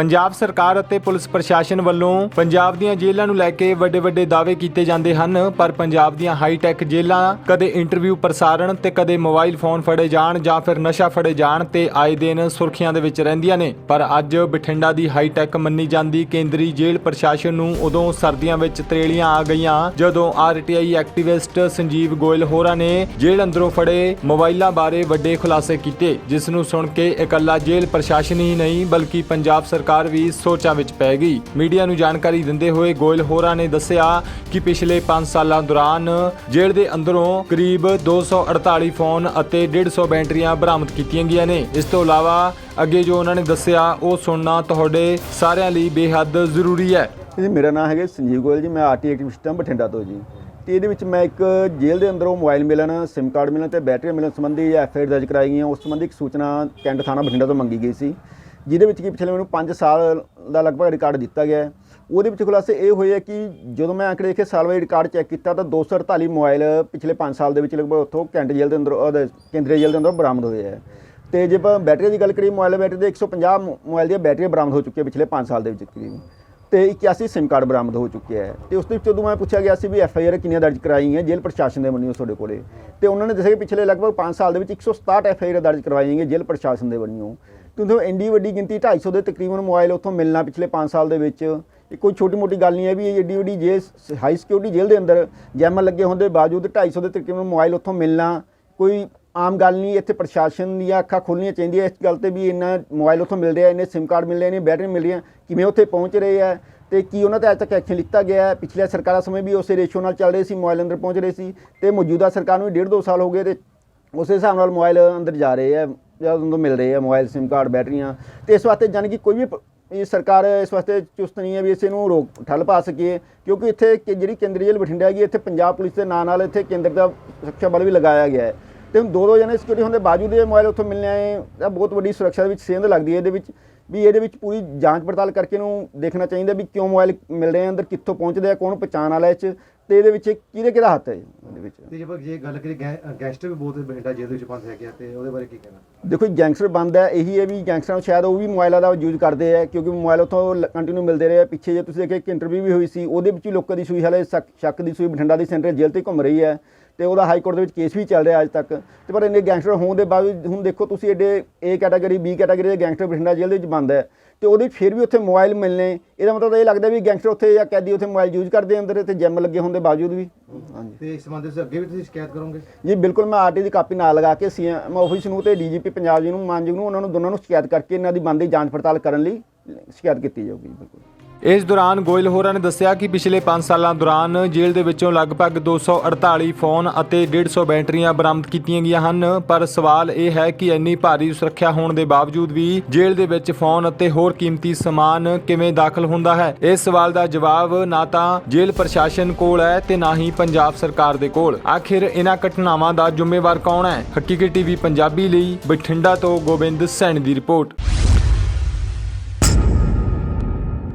ਪੰਜਾਬ ਸਰਕਾਰ ਅਤੇ ਪੁਲਿਸ ਪ੍ਰਸ਼ਾਸਨ ਵੱਲੋਂ ਪੰਜਾਬ ਦੀਆਂ ਜੇਲ੍ਹਾਂ ਨੂੰ ਲੈ ਕੇ ਵੱਡੇ ਵੱਡੇ ਦਾਅਵੇ ਕੀਤੇ ਜਾਂਦੇ ਹਨ, ਪਰ ਪੰਜਾਬ ਦੀਆਂ ਹਾਈ-ਟੈਕ ਜੇਲ੍ਹਾਂ ਕਦੇ ਇੰਟਰਵਿਊ ਪ੍ਰਸਾਰਣ ਤੇ ਕਦੇ ਮੋਬਾਈਲ ਫੋਨ ਫੜੇ ਜਾਣ ਜਾਂ ਫਿਰ ਨਸ਼ਾ ਫੜੇ ਜਾਣ ਤੇ ਆਏ ਦਿਨ ਸੁਰਖੀਆਂ ਦੇ ਵਿੱਚ ਰਹਿੰਦੀਆਂ ਨੇ। ਪਰ ਅੱਜ ਬਠਿੰਡਾ ਦੀ ਹਾਈ-ਟੈਕ ਮੰਨੀ ਜਾਂਦੀ ਕੇਂਦਰੀ ਜੇਲ੍ਹ ਪ੍ਰਸ਼ਾਸਨ ਨੂੰ ਉਦੋਂ ਸਰਦੀਆਂ ਵਿੱਚ ਤਰੇਲੀਆਂ ਆ ਗਈਆਂ, ਜਦੋਂ ਆਰਟੀਆਈ ਐਕਟਿਵਿਸਟ ਸੰਜੀਵ ਗੋਇਲ ਹੋਰਾਂ ਨੇ ਜੇਲ੍ਹ ਅੰਦਰੋਂ ਫੜੇ ਮੋਬਾਈਲਾਂ ਬਾਰੇ ਵੱਡੇ ਖੁਲਾਸੇ ਕੀਤੇ, ਜਿਸ ਨੂੰ ਸੁਣ ਕੇ ਇਕੱਲਾ ਜੇਲ੍ਹ ਪ੍ਰਸ਼ਾਸਨ ਹੀ ਨਹੀਂ, ਬਲਕਿ ਪੰਜਾਬ ਸਰਕਾਰ ਵੀ ਸੋਚਾਂ ਵਿੱਚ ਪੈ ਗਈ। ਮੀਡੀਆ ਨੂੰ ਜਾਣਕਾਰੀ ਦਿੰਦੇ ਹੋਏ ਗੋਇਲ ਹੋਰਾਂ ਨੇ ਦੱਸਿਆ ਕਿ ਪਿਛਲੇ 5 ਸਾਲਾਂ ਦੌਰਾਨ ਜੇਲ੍ਹ ਦੇ ਅੰਦਰੋਂ ਕਰੀਬ 248 ਫੋਨ ਅਤੇ 150 ਬੈਟਰੀਆਂ ਬਰਾਮਦ ਕੀਤੀਆਂ ਗਈਆਂ ਨੇ। ਇਸ ਤੋਂ ਇਲਾਵਾ ਅੱਗੇ ਜੋ ਉਹਨਾਂ ਨੇ ਦੱਸਿਆ, ਉਹ ਸੁਣਨਾ ਤੁਹਾਡੇ ਸਾਰਿਆਂ ਲਈ ਬੇਹੱਦ ਜ਼ਰੂਰੀ ਹੈ। ਜੀ, ਮੇਰਾ ਨਾਮ ਹੈਗਾ ਸੰਜੀਵ ਗੋਇਲ ਜੀ, ਮੈਂ ਆਰਟੀ ਐਕਟਿਵਿਸਟ ਹਾਂ ਬਠਿੰਡਾ ਤੋਂ ਜੀ। ਤੇ ਇਹਦੇ ਵਿੱਚ ਮੈਂ ਇੱਕ ਜੇਲ੍ਹ ਦੇ ਅੰਦਰੋਂ ਮੋਬਾਈਲ ਮਿਲਣ, SIM ਕਾਰਡ ਮਿਲਣ ਤੇ ਬੈਟਰੀ ਮਿਲਣ ਸੰਬੰਧੀ ਐਫ ਆਈ ਆਰ ਦਰਜ ਕਰਾਈ ਗਈ ਉਸ ਸੰਬੰਧੀ ਇੱਕ ਸੂਚਨਾ ਕੈਂਟ ਥਾਣਾ ਬਠਿੰਡਾ ਤੋਂ ਮੰਗੀ ਗਈ ਸੀ। ਜਿਹਦੇ ਵਿੱਚ ਕਿ ਪਿਛਲੇ ਮੈਨੂੰ 5 ਸਾਲ ਦਾ ਲਗਭਗ ਰਿਕਾਰਡ ਦਿੱਤਾ ਗਿਆ ਹੈ। ਉਹਦੇ ਵਿੱਚ ਖੁਲਾਸੇ ਇਹ ਹੋਏ ਹੈ ਕਿ ਜਦੋਂ ਮੈਂ ਆਂਕੜੇ ਦੇਖੇ ਸਾਲ ਵਾਈ ਰਿਕਾਰਡ ਚੈੱਕ ਕੀਤਾ ਤਾਂ 248 ਮੋਬਾਈਲ ਪਿਛਲੇ 5 ਸਾਲ ਦੇ ਵਿੱਚ ਲਗਭਗ ਉੱਥੋਂ ਕੈਂਟ ਜੇਲ੍ਹ ਦੇ ਅੰਦਰ ਉਹਦੇ ਕੇਂਦਰੀ ਜੇਲ੍ਹ ਦੇ ਅੰਦਰ ਬਰਾਮਦ ਹੋਏ ਹੈ ਤੇ ਜੇ ਆਪਾਂ ਬੈਟਰੀ ਦੀ ਗੱਲ ਕਰੀਏ ਮੋਬਾਈਲ ਬੈਟਰੀ ਦੇ 150 ਮੋਬਾਈਲ ਦੀਆਂ ਬੈਟਰੀਆਂ ਬਰਾਮਦ ਹੋ ਚੁੱਕੀਆਂ ਪਿਛਲੇ 5 ਸਾਲ ਦੇ ਵਿੱਚ ਕਰੀਬ ਤੇ 81 SIM ਕਾਰਡ ਬਰਾਮਦ ਹੋ ਚੁੱਕੇ ਹੈ। ਤੇ ਉਸ ਦੇ ਵਿੱਚ ਜਦੋਂ ਮੈਂ ਪੁੱਛਿਆ ਗਿਆ ਸੀ ਵੀ ਐਫ ਆਈ ਆਰ ਕਿੰਨੀਆਂ ਦਰਜ ਕਰਾਈ ਜੇਲ੍ਹ ਪ੍ਰਸ਼ਾਸਨ ਦੇ ਵੱਲੋਂ ਤੁਹਾਡੇ ਕੋਲੇ, ਤੇ ਉਹਨਾਂ ਨੇ ਦੱਸਿਆ ਕਿ ਪਿਛਲੇ ਲਗਭਗ 5 ਸਾਲ ਦੇ ਵਿੱਚ 167 ਐਫ ਆਈ ਆਰ ਦਰਜ ਕਰਵਾਈਆਂ ਗਈਆਂ ਜੇਲ੍ਹ ਪ੍ਰਸ਼ਾਸਨ ਦੇ ਵੱਲੋਂ। ਕਿਉਂਕਿ ਇੰਡੀ ਵੱਡੀ ਗਿਣਤੀ 250 ਦੇ ਤਕਰੀਬਨ ਮੋਬਾਈਲ ਉੱਥੋਂ ਮਿਲਣਾ ਪਿਛਲੇ 5 ਸਾਲ ਦੇ ਵਿੱਚ। ਇਹ ਕੋਈ ਛੋਟੀ ਮੋਟੀ ਗੱਲ ਨਹੀਂ ਹੈ ਵੀ ਇਹ ਏਡੀ ਵੱਡੀ ਜੇਲ੍ਹ, ਹਾਈ ਸਿਕਿਉਰਿਟੀ ਜੇਲ੍ਹ ਦੇ ਅੰਦਰ ਜੈਮਰ ਲੱਗੇ ਹੋਣ ਦੇ ਬਾਵਜੂਦ 250 ਦੇ ਤਕਰੀਬਨ ਮੋਬਾਈਲ ਉੱਥੋਂ ਮਿਲਣਾ ਕੋਈ ਆਮ ਗੱਲ ਨਹੀਂ। ਇੱਥੇ ਪ੍ਰਸ਼ਾਸਨ ਦੀਆਂ ਅੱਖਾਂ ਖੋਲ੍ਹਣੀਆਂ ਚਾਹੀਦੀਆਂ। ਇਸ ਗੱਲ ਤੇ ਵੀ ਇੰਨਾ ਮੋਬਾਈਲ ਉੱਥੋਂ ਮਿਲ ਰਿਹਾ, ਇੰਨੇ SIM ਕਾਰਡ ਮਿਲ ਰਹੇ ਨੇ ਬੈਟਰੀ ਮਿਲ ਰਹੀਆਂ, ਕਿਵੇਂ ਉੱਥੇ ਪਹੁੰਚ ਰਹੇ ਆ ਤੇ ਕੀ ਉਹਨਾਂ ਤੇ ਅੱਜ ਤੱਕ ਐਕਸ਼ਨ ਲਿੱਤਾ ਗਿਆ ਹੈ? ਪਿਛਲੇ ਸਰਕਾਰਾਂ ਸਮੇਂ ਵੀ ਉਸੇ ਰੇਸ਼ੋ ਨਾਲ ਚੱਲ ਰਹੇ ਸੀ, ਮੋਬਾਈਲ ਅੰਦਰ ਪਹੁੰਚ ਰਹੇ ਸੀ ਤੇ ਮੌਜੂਦਾ ਸਰਕਾਰ ਨੂੰ ਵੀ ਡੇਢ ਦੋ ਸਾਲ ਹੋ ਗਏ ਤੇ ਉਸੇ ਹਿਸਾਬ ਨਾਲ ਮੋਬਾਈਲ ਅੰਦਰ ਜਾ ਰਹੇ ਆ ਜਾਂ ਉਹਨਾਂ ਤੋਂ ਮਿਲ ਰਹੇ ਆ ਮੋਬਾਈਲ SIM ਕਾਰਡ ਬੈਟਰੀਆਂ। ਤੇ ਇਸ ਵਾਸਤੇ ਜਾਣੀ ਕਿ ਕੋਈ ਵੀ ਇਹ ਸਰਕਾਰ ਇਸ ਵਾਸਤੇ ਚੁਸਤ ਨਹੀਂ ਹੈ ਵੀ ਇਸੇ ਨੂੰ ਰੋਕ, ਠੱਲ ਪਾ ਸਕੀਏ। ਕਿਉਂਕਿ ਇੱਥੇ ਜਿਹੜੀ ਕੇਂਦਰੀ ਜੇਲ੍ਹ ਬਠਿੰਡਾ ਹੈਗੀ, ਇੱਥੇ ਪੰਜਾਬ ਪੁਲਿਸ ਦੇ ਨਾਂ ਨਾਲ ਇੱਥੇ ਕੇਂਦਰ ਦਾ ਸੁਰੱਖਿਆ ਬਲ ਵੀ ਲਗਾਇਆ ਗਿਆ ਹੈ। ਤੇ ਹੁਣ ਦੋ ਦੋ ਜਣੇ ਸਿਕਿਉਰਿਟੀ ਹੋਣ ਦੇ ਬਾਵਜੂਦ ਇਹ ਮੋਬਾਈਲ ਉੱਥੋਂ ਮਿਲਣੇ ਆਏ, ਤਾਂ ਬਹੁਤ ਵੱਡੀ ਸੁਰੱਖਿਆ ਦੇ ਵਿੱਚ ਸੇਂਧ ਲੱਗਦੀ ਹੈ ਇਹਦੇ ਵਿੱਚ, ਵੀ ਇਹਦੇ ਵਿੱਚ ਪੂਰੀ ਜਾਂਚ ਪੜਤਾਲ ਕਰਕੇ ਇਹਨੂੰ ਦੇਖਣਾ ਚਾਹੀਦਾ ਵੀ ਕਿਉਂ ਮੋਬਾਈਲ ਮਿਲ ਰਹੇ ਆ, ਅੰਦਰ ਕਿੱਥੋਂ ਪਹੁੰਚਦੇ ਆ, ਕੌਣ ਪਛਾਣ ਵਾਲਾ ਇਹ 'ਚ। ਤੇ ਇਹਦੇ ਵਿੱਚ ਕਿਹਦੇ ਕਿਹਦਾ ਹੱਥ ਹੈ ਇਹਦੇ ਵਿੱਚ। ਤੇ ਜੇ ਆਪਾਂ ਜੇ ਗੱਲ ਕਰੀਏ ਗੈਂ- ਗੈਂਗਸਟਰ ਵੀ ਬਹੁਤ ਬਠਿੰਡਾ ਜੇਲ੍ਹ ਵਿੱਚ ਬੰਦ ਹੈਗੇ ਆ ਤੇ ਉਹਦੇ ਬਾਰੇ ਕੀ ਕਹਿਣਾ? ਦੇਖੋ ਜੀ, ਗੈਂਗਸਟਰ ਬੰਦ ਹੈ ਇਹੀ ਹੈ ਵੀ ਗੈਂਗਸਟਰਾਂ ਨੂੰ ਸ਼ਾਇਦ ਉਹ ਵੀ ਮੋਬਾਈਲਾਂ ਦਾ ਯੂਜ਼ ਕਰਦੇ ਆ ਕਿਉਂਕਿ ਮੋਬਾਈਲ ਉੱਥੋਂ ਕੰਟੀਨਿਊ ਮਿਲਦੇ ਰਹੇ ਆ। ਪਿੱਛੇ ਜੇ ਤੁਸੀਂ ਦੇਖਿਆ ਇੱਕ ਇੰਟਰਵਿਊ ਵੀ ਹੋਈ ਸੀ ਉਹਦੇ ਵਿੱਚ ਲੋਕਾਂ ਦੀ ਸੂਈ ਹਾਲੇ ਸ਼ੱਕ ਸ਼ੱਕ ਦੀ ਸੂਈ ਬਠਿੰਡਾ ਦੀ ਸੈਂਟਰਲ ਜੇਲ੍ਹ ਤੇ ਘੁੰਮ ਰਹੀ ਹੈ। ਤੇ ਉਹਦਾ ਹਾਈ ਕੋਰਟ ਦੇ ਵਿੱਚ ਕੇਸ ਵੀ ਚੱਲ ਰਿਹਾ ਅੱਜ ਤੱਕ। ਤੇ ਪਰ ਇੰਨੇ ਗੈਂਗਸਟਰ ਹੋਣ ਦੇ ਬਾਵਜੂਦ ਹੁਣ ਦੇਖੋ ਤੁਸੀਂ ਐਡੇ ਏ ਕੈਟਾਗਰੀ ਬੀ ਕੈਟਾਗਰੀ ਦੇ ਗੈਂਗਸਟਰ ਬਠਿੰਡਾ ਜੇਲ੍ਹ ਦੇ ਵਿੱਚ ਬੰਦ ਹੈ। ਤੇ ਉਹਦੇ ਫਿਰ ਵੀ ਉੱਥੇ ਮੋਬਾਈਲ ਮਿਲਨੇ ਇਹਦਾ ਮਤਲਬ ਇਹ ਲੱਗਦਾ ਵੀ ਗੈਂਗਸਟਰ ਉੱਥੇ ਜਾਂ ਕੈਦੀ ਉੱਥੇ ਮੋਬਾਈਲ ਯੂਜ਼ ਕਰਦੇ ਅੰਦਰ ਤੇ ਜੈਮ ਲੱਗੇ ਹੋਣ ਦੇ ਬਾਵਜੂਦ ਵੀ। ਹਾਂਜੀ। ਤੇ ਇਸ ਸੰਬੰਧ ਵਿੱਚ ਅੱਗੇ ਵੀ ਤੁਸੀਂ ਸ਼ਿਕਾਇਤ ਕਰੋਗੇ? ਜੀ ਬਿਲਕੁਲ ਮੈਂ ਆਰਟੀ ਦੀ ਕਾਪੀ ਨਾਲ ਲਗਾ ਕੇ ਸੀਐਮ ਆਫਿਸ ਨੂੰ ਤੇ ਡੀਜੀਪੀ ਪੰਜਾਬ ਜੀ ਨੂੰ ਮਾਨਯੋਗ ਨੂੰ ਉਹਨਾਂ ਨੂੰ ਦੋਨਾਂ ਨੂੰ ਸ਼ਿਕਾਇਤ ਕਰਕੇ ਇਹਨਾਂ ਦੀ ਬੰਦੀ ਜਾਂਚ ਪੜਤਾਲ ਕਰਨ ਲਈ ਸ਼ਿਕਾਇਤ ਕੀਤੀ ਜਾਊਗੀ ਬਿਲਕੁਲ। ਇਸ ਦੌਰਾਨ ਗੋਇਲ ਹੋਰਾਂ ਨੇ ਦੱਸਿਆ ਕਿ ਪਿਛਲੇ 5 ਸਾਲਾਂ ਦੌਰਾਨ ਜੇਲ੍ਹ ਦੇ ਵਿੱਚੋਂ ਲਗਭਗ 248 ਫੋਨ ਅਤੇ 150 ਬੈਟਰੀਆਂ ਬਰਾਮਦ ਕੀਤੀਆਂ ਗਈਆਂ ਹਨ। ਪਰ ਸਵਾਲ ਇਹ ਹੈ ਕਿ ਇੰਨੀ ਭਾਰੀ ਸੁਰੱਖਿਆ ਹੋਣ ਦੇ ਬਾਵਜੂਦ ਵੀ ਜੇਲ੍ਹ ਦੇ ਵਿੱਚ ਫੋਨ ਅਤੇ ਹੋਰ ਕੀਮਤੀ ਸਮਾਨ ਕਿਵੇਂ ਦਾਖਲ ਹੁੰਦਾ ਹੈ? ਇਸ ਸਵਾਲ ਦਾ ਜਵਾਬ ਨਾ ਤਾਂ ਜੇਲ੍ਹ ਪ੍ਰਸ਼ਾਸਨ ਕੋਲ ਹੈ ਤੇ ਨਾ ਹੀ ਪੰਜਾਬ ਸਰਕਾਰ ਦੇ ਕੋਲ। ਆਖਿਰ ਇਹਨਾਂ ਘਟਨਾਵਾਂ ਦਾ ਜ਼ਿੰਮੇਵਾਰ ਕੌਣ ਹੈ? ਹਕੀਕਤ ਟੀਵੀ ਪੰਜਾਬੀ ਲਈ ਬਠਿੰਡਾ ਤੋਂ ਗੋਬਿੰਦ ਸੈਣੀ ਦੀ ਰਿਪੋਰਟ।